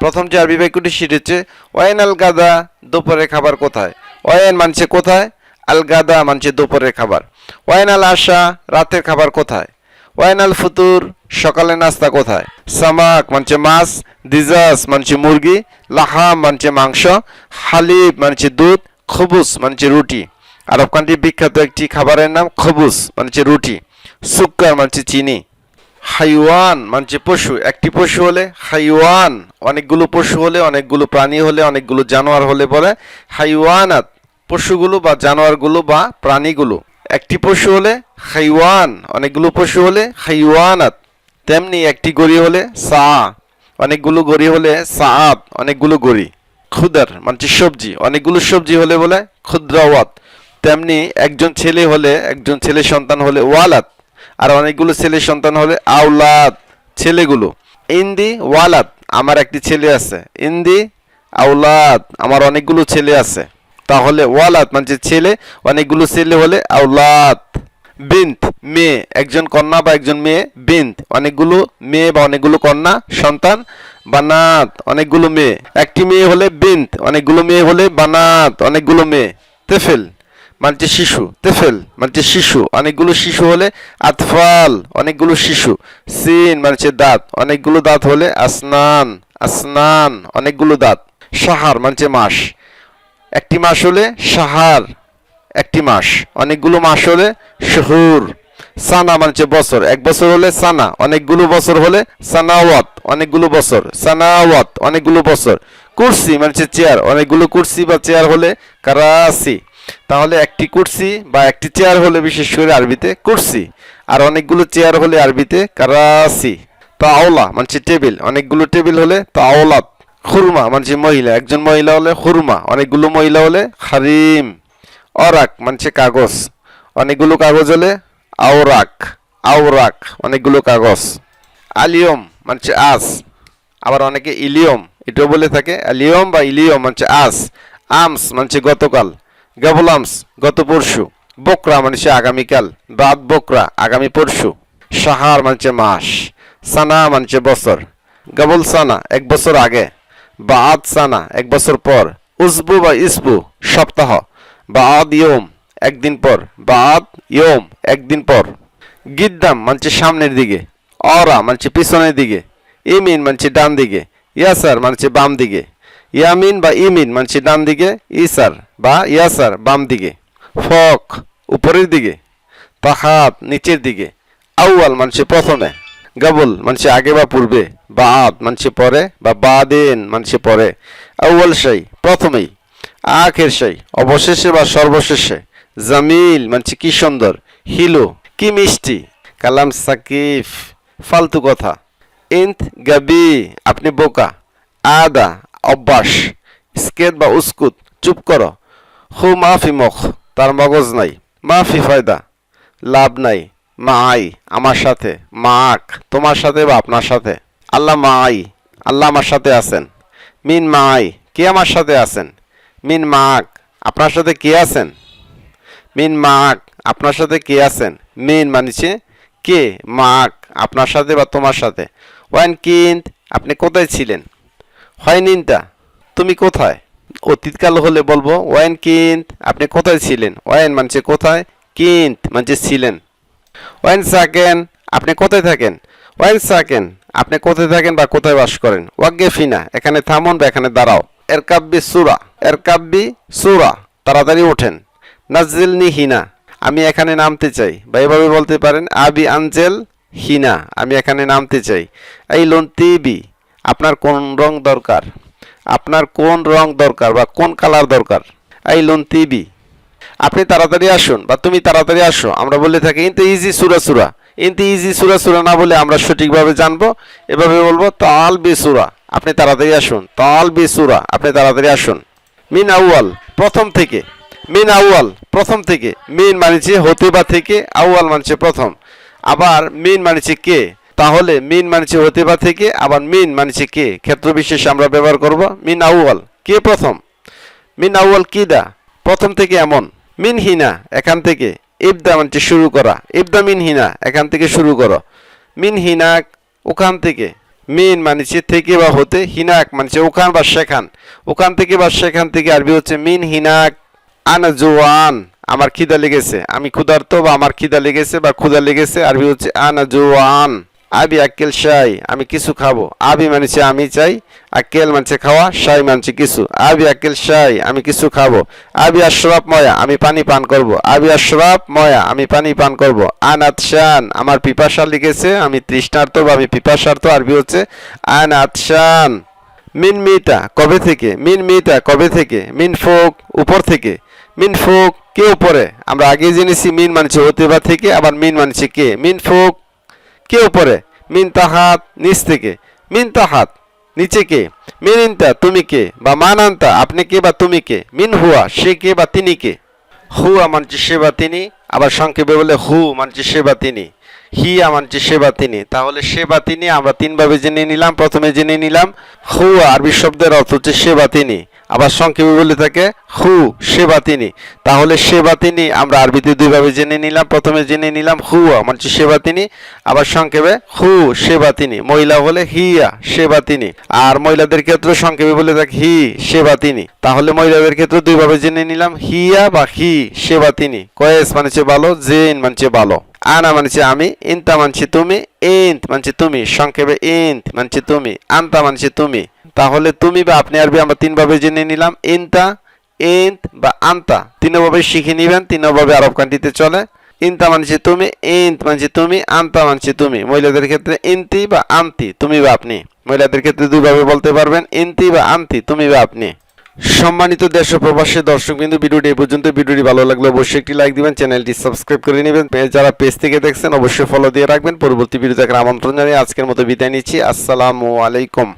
প্রথম যে আরবি বাক্যটি সেটি হচ্ছে ওয়াইন আল গাদা দুপুরের খাবার কোথায়? ওয়াইন মানছে কোথায়? আল গাদা মানছে দুপুরের খাবার। ওয়াইন আল আশা রাতের খাবার কোথায়? ওয়াইন আল ফুতুর সকালে নাস্তা কোথায়? সামাক মানছে মাছ। দিজাস মানছে মুরগি। লাহাম মানছে মাংস। হালিব মানছে দুধ। খবুস মানছে রুটি। আরব কান্ট্রির বিখ্যাত একটি খাবারের নাম খবুস মানছে রুটি। সুক্কার মানছে চিনি। হাইওয়ান মানছে পশু, একটি পশু হলে হাইওয়ান, অনেকগুলো পশু হলে, অনেকগুলো প্রাণী হলে, অনেকগুলো জানোয়ার হলে বলে হাইওয়ানাত, পশুগুলো বা জানোয়ারগুলো বা প্রাণীগুলো। একটি পশু হলে হাইওয়ান, অনেকগুলো পশু হলে হাইওয়ানাত, তেমনি একটি গড়ি হলে সা, অনেকগুলো গড়ি হলে সাআত অনেকগুলো গড়ি খুদার মানে সবজি, অনেকগুলো সবজি হলে বলে ক্ষুদ্রাওয়াত তেমনি একজন ছেলে হলে, একজন ছেলে সন্তান হলে ওয়ালাত। আর অনেকগুলো ছেলে সন্তান হলে আউলাদ, ছেলেগুলো। ইন্দি, ওয়ালাদ, আমার একটি ছেলে আছে। ইন্দি, আউলাদ, আমার অনেকগুলো ছেলে আছে। তাহলে ওয়ালাদ মানে ছেলে, অনেকগুলো ছেলে হলে আউলাদ। বিন্ত মেয়ে, একজন কন্যা বা একজন মেয়ে। বিন্ত অনেকগুলো মেয়ে বা অনেকগুলো কন্যা সন্তান। বানাত, অনেকগুলো মেয়ে। একটি মেয়ে হলে বিন্ত অনেকগুলো মেয়ে হলে বানাত, অনেকগুলো মেয়ে। তেফেল। মানছে শিশু, তেফেল মানছে শিশু, অনেকগুলো শিশু হলে আতফাল, অনেকগুলো শিশু, সিন মানছে দাঁত, অনেকগুলো দাঁত হলে আসনান আসনান, অনেকগুলো দাঁত, সাহার মানছে মাস, একটি মাস হলে সাহার, একটি মাস, অনেকগুলো মাস হলে শহুর, সানা মানছে বছর, এক বছর হলে সানা, অনেকগুলো বছর হলে সানাওয়াত, অনেকগুলো বছর, সানাওয়াত, অনেকগুলো বছর, কুরসি মানছে চেয়ার, অনেকগুলো কুরসি বা চেয়ার হলে কারাসি তাহলে একটি কুরসি বা একটি চেয়ার হলে, বিশেষ করে আরবিতে কুরসি, আর অনেকগুলো চেয়ার হলে আরবিতে কারাসি, তাওলা, মানছে টেবিল, অনেকগুলো টেবিল হলে তাওলাত, খুরমা, মানছে মহিলা, একজন মহিলা হলে খুরমা, অনেকগুলো মহিলা হলে খারিম, অরাক, মানছে কাগজ, অনেকগুলো কাগজ হলে আওরাক আওরাক, অনেকগুলো কাগজ, আলিয়ম, মানছে আস, আবার অনেকে ইলিয়ম, এটাও বলে থাকে, আলিয়ম বা ইলিয়ম, মানছে আস, আমস, মানছে গতকাল গাবলামস গত পরশু, বকরা মানছে আগামীকাল, বাদ বকরা আগামী পরশু, সাহার মানছে মাস, সানা মানছে বছর, গাবল সানা এক বছর আগে, বাদ সানা এক বছর পর, উসবু বা ইসবু সপ্তাহ, বাদ ইয়ম একদিন পর, বাদ ইয়ম একদিন পর, গিদ্দাম মানছে সামনের দিকে, অরা মানছে পিছনের দিকে, ইমিন মানছে ডান দিকে, ইয়াসার মানছে বাম দিকে ইয়ামিন বা ইমিন মানছে ডান দিকে ইসার বা ইয়াসার বাম দিকে। ফক, উপরের দিকে। তাহাত নিচের দিকে। আউয়াল মানছে প্রথমে। গাবুল মানছে আগে বা পূর্বে। বা বাদ মানছে পরে। বা বাদেন মানছে পরে। আউয়াল সেই প্রথমেই। আখের সেই অবশেষে বা সর্বশেষে। জামিল মানছে কি সুন্দর। হিলো, কি মিষ্টি। কালাম সাকিফ, ফালতু কথা। ইন্ত গাবি, আপনি বোকা। আদা অভ্যাস স্কেত বা উস্কুত, চুপ করো। হু, মাফি মুখ, তার মগজ নাই। মাফি ফায়দা, লাভ নাই। মা আই, আমার সাথে। মাক তোমার সাথে বা আপনার সাথে। আল্লাহ মা আই, আল্লাহ আমার সাথে আছেন। মিন মা আই, কে আমার সাথে আছেন? মিন মাক আপনার সাথে কে আছেন? মিন মাক আপনার সাথে কে আছেন? মিন মানিছে কে মাক আপনার সাথে বা তোমার সাথে। ওয়ান কিন্ত, আপনি কোথায় ছিলেন? হয় নিনটা তুমি কোথায়? অতীতকাল হলে বলব, ওয়াইন কিন্ত, আপনি কোথায় ছিলেন? ওয়াইন মানছে কোথায়? কিন্ত মানছে ছিলেন। ওয়াইন সাকেন, আপনি কোথায় থাকেন? ওয়াইন সাকেন, আপনি কোথায় থাকেন বা কোথায় বাস করেন? ওয়াগ্গে ফিনা, এখানে থামুন বা এখানে দাঁড়াও। এর কাব্যি সুরা, এর কাব্যি সুরা, তাড়াতাড়ি ওঠেন। নাজিলনি হিনা, আমি এখানে নামতে চাই। বা এভাবে বলতে পারেন, আবি আঞ্জেল হিনা, আমি এখানে নামতে চাই। এই লোন তিবি আপনার কোন রং দরকার? আপনার কোন রং দরকার বা কোন কালার দরকার? এই লোন তিবি আপনি তাড়াতাড়ি আসুন বা তুমি তাড়াতাড়ি আসো, আমরা বলে থাকি, ইনতে ইজি সুরা সুরা। ইনতে ইজি সুরা সুরা না বলে আমরা সঠিকভাবে জানব। এভাবে বলব, তাল বি সুরা। আপনি তাড়াতাড়ি আসুন, তাল বি সুরা। আপনি তাড়াতাড়ি আসুন। মিন আউয়াল, প্রথম থেকে। মিন আউয়াল, প্রথম থেকে। মিন মানেছে হতে বা থেকে, আউয়াল মানছে প্রথম। আবার মিন মানেছে কে? তাহলে মিন মানছে হতে বা থেকে, আবার মিন মানছে কে? ক্ষেত্র বিশেষ আমরা ব্যবহার করব মিন আউয়াল। কে প্রথম? মিন আউয়াল কিদা? প্রথম থেকে এমন। মিন হিনা, এখান থেকে। ইবদা মানছে শুরু করা। ইবদা, মিন হিনা, এখান থেকে শুরু করো। মিন হিনা, ওখান থেকে। মিন মানছে থেকে বা হতে, হিনাক মানছে ওখান বা সেখান। ওখান থেকে বা সেখান থেকে আরবি হচ্ছে মিন হিনাক। আনা জোয়ান, আমার খিদা লেগেছে। আমি ক্ষুধার্ত বা আমার খিদা লেগেছে বা ক্ষুধা লেগেছে, আরবি হচ্ছে আনা জোয়ান। আবি আক্কেল শাই, আমি কিছু খাব। আবি মানছে আমি চাই আক্কেল মানছে খাওয়া, শাই মানছে কিছু। আবি আক্কেল শাই, আমি কিছু খাব। আবি আশরাফ ময়া, আমি পানি পান করব। আবি আশরাফ ময়া, আমি পানি পান করব। আনাত শান, আমার পিপাসা লেগেছে আমি তৃষ্ণার্ত বা আমি পিপাসার্থ আরবি হচ্ছে আনাত শান। মিন মিটা কবে থেকে? মিন মিটা কবে থেকে? মিন ফোক, উপর থেকে? মিন ফোক, কে উপরে? আমরা আগে জেনেছি, মিন মানছে হতে বা থেকে, আবার মিন মানছে কে? মিন ফোক কে উপরে? মিন তাহাত নিচ থেকে। মিন তাহাত নিচে কে? মিন ইনতা তুমি কে? বা মান আনতা আপনি কে বা তুমি কে? মিন হুয়া সে কে বা তিনি কে? হুয়া মানছে সে বা তিনি, আবার সংক্ষেপে বলে হু মানছে সে বা তিনি। হি মানছে সে বা তিনি। তাহলে সে বা তিনি আমরা তিনভাবে জেনে নিলাম, প্রথমে জেনে নিলাম হু আরবি শব্দের অর্থ হচ্ছে সে বা তিনি। আবার সংক্ষেপে বলে থাকে, হু, সে বা তিনি। তাহলে সে বা তিনি আমরা আরবিতে দুইভাবে জেনে নিলাম। প্রথমে জেনে নিলাম হুয়া মানছে সে বা তিনি। আবার সংক্ষেপে, হু, সে বা তিনি। মহিলা হলে হিয়া, সে বা তিনি। আর মহিলাদের ক্ষেত্রে সংক্ষেপে বলে থাকে, হি, সে বা তিনি। তাহলে মহিলাদের ক্ষেত্রে দুইভাবে জেনে নিলাম, হিয়া বা হি, সে বা তিনি। কয়েস মানছে ভালো, জেন মানছে ভালো। আনা মানছে আমি, ইন্তা মানছে তুমি ইন্ত মানছে তুমি। সংক্ষেপে ইন্ত মানছে তুমি, আনতা মানছে তুমি। তাহলে তুমি বা আপনি আরবি আমরা তিনভাবে জেনে নিলাম। ইনতা, ইন্ত বা আনতা। তিনভাবে শিখে নিবেন, তিনভাবে আরব কান্ট্রিতে চলে। ইনতা মানছে তুমি, ইন্ত মানছে তুমি, আনতা মানছে তুমি। মহিলাদের ক্ষেত্রে ইন্তি বা আন্তি, তুমি বা আপনি। মহিলাদের ক্ষেত্রে দুইভাবে বলতে পারবেন, ইন্তি বা আন্তি, তুমি বা আপনি। সম্মানিত দেশ প্রবাসী দর্শক বিন্দু, ভিডিওটি এই পর্যন্ত। ভিডিওটি ভালো লাগলে অবশ্যই একটি লাইক দিবেন, চ্যানেলটি সাবস্ক্রাইব করে নেবেন। যারা পেজ থেকে দেখছেন, অবশ্যই ফলো দিয়ে রাখবেন। পরবর্তী ভিডিও দেখার আমন্ত্রণ জানিয়ে আজকের মতো বিদায় নিচ্ছি। আসসালামু আলাইকুম।